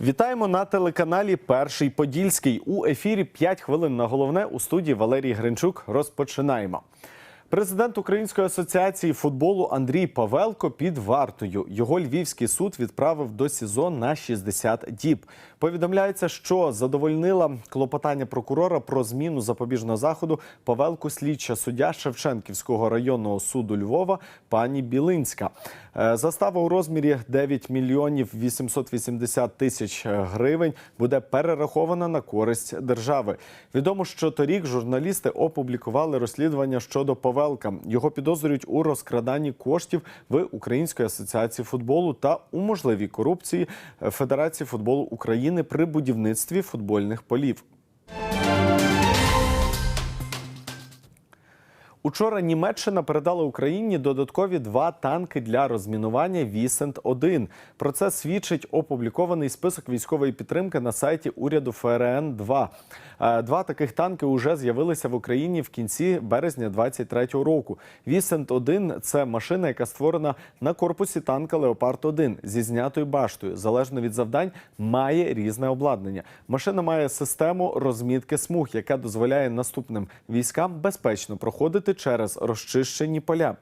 Вітаємо на телеканалі Перший Подільський. У ефірі 5 хвилин на головне у студії Валерій Гринчук. Розпочинаємо. Президент Української асоціації футболу Андрій Павелко під вартою. Його львівський суд відправив до СІЗО на 60 діб. Повідомляється, що задовольнила клопотання прокурора про зміну запобіжного заходу Павелку слідча суддя Шевченківського районного суду Львова пані Білинська. Е, Застава у розмірі 9 мільйонів 880 тисяч гривень буде перерахована на користь держави. Відомо, що торік журналісти опублікували розслідування щодо Павелка. Його підозрюють у розкраданні коштів в Української асоціації футболу та у можливій корупції Федерації футболу України при будівництві футбольних полів. Учора Німеччина передала Україні додаткові два танки для розмінування Вісент 1 Про це свідчить опублікований список військової підтримки на сайті уряду ФРН 2 Два таких танки вже з'явилися в Україні в кінці березня 23-го року. Вісент 1 це машина, яка створена на корпусі танка Леопард 1 зі знятою баштою. Залежно від завдань, має різне обладнання. Машина має систему розмітки смуг, яка дозволяє наступним військам безпечно проходити через розчищені поля.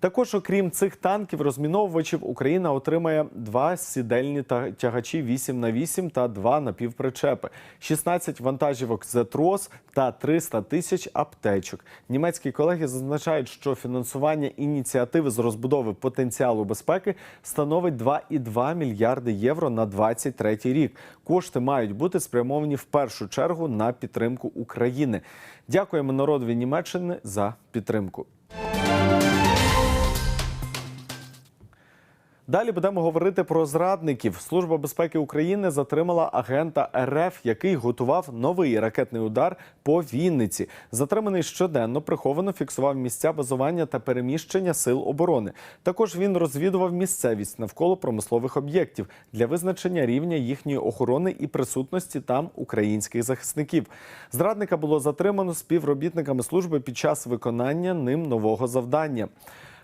Також, окрім цих танків, розміновувачів Україна отримає два сідельні тягачі 8 на 8 та два напівпричепи, 16 вантажівок «Зетрос» та 300 тисяч аптечок. Німецькі колеги зазначають, що фінансування ініціативи з розбудови потенціалу безпеки становить 2,2 мільярди євро на 23 рік. Кошти мають бути спрямовані в першу чергу на підтримку України. Дякуємо народові Німеччини за підтримку. Далі будемо говорити про зрадників. Служба безпеки України затримала агента РФ, який готував новий ракетний удар по Вінниці. Затриманий щоденно приховано фіксував місця базування та переміщення сил оборони. Також він розвідував місцевість навколо промислових об'єктів для визначення рівня їхньої охорони і присутності там українських захисників. Зрадника було затримано співробітниками служби під час виконання ним нового завдання.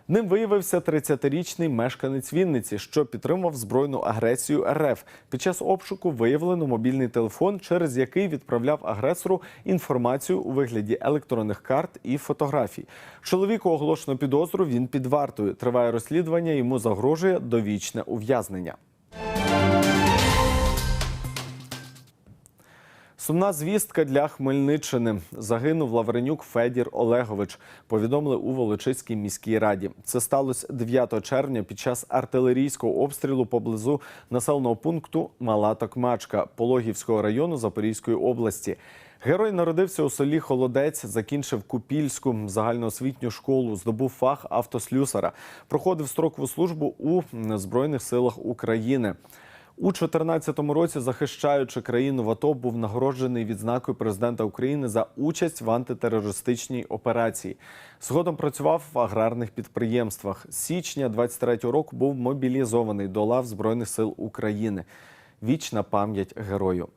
Ним виявився 30-річний мешканець Вінниці, що підтримав збройну агресію РФ. Під час обшуку виявлено мобільний телефон, через який відправляв агресору інформацію у вигляді електронних карт і фотографій. Чоловіку оголошено підозру. Він під вартою. Триває розслідування. Йому загрожує довічне ув'язнення. Сумна звістка для Хмельниччини. Загинув Лавренюк Федір Олегович. Повідомили у Волочиській міській раді. Це сталося 9 червня під час артилерійського обстрілу поблизу населеного пункту Мала Токмачка Пологівського району Запорізької області. Герой народився у селі Холодець, закінчив Купільську загальноосвітню школу, здобув фах автослюсара, проходив строкову службу у Збройних силах України. У 2014 році, захищаючи країну в АТО, був нагороджений відзнакою президента України за участь в антитерористичній операції. Згодом працював в аграрних підприємствах. З січня 23 року був мобілізований до лав Збройних сил України. Вічна пам'ять герою.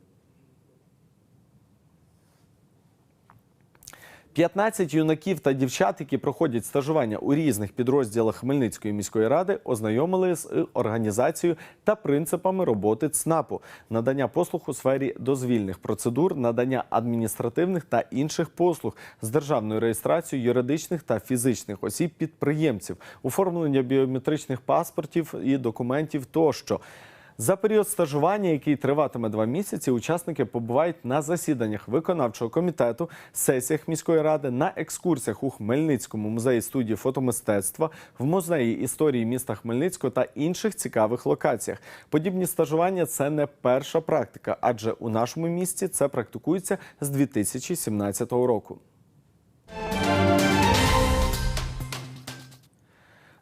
15 юнаків та дівчат, які проходять стажування у різних підрозділах Хмельницької міської ради, ознайомили з е, організацією та принципами роботи ЦНАПу, надання послуг у сфері дозвільних процедур, надання адміністративних та інших послуг з державною реєстрацією юридичних та фізичних осіб підприємців, оформлення біометричних паспортів і документів тощо. За період стажування, який триватиме два місяці, учасники побувають на засіданнях виконавчого комітету, сесіях міської ради, на екскурсіях у Хмельницькому музеї студії фотомистецтва, в музеї історії міста Хмельницького та інших цікавих локаціях. Подібні стажування це не перша практика, адже у нашому місті це практикується з 2017 року.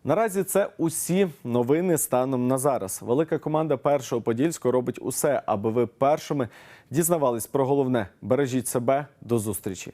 Наразі це усі новини станом на зараз. Велика команда першого подільського робить усе, аби ви першими дізнавались про головне. Бережіть себе до зустрічі.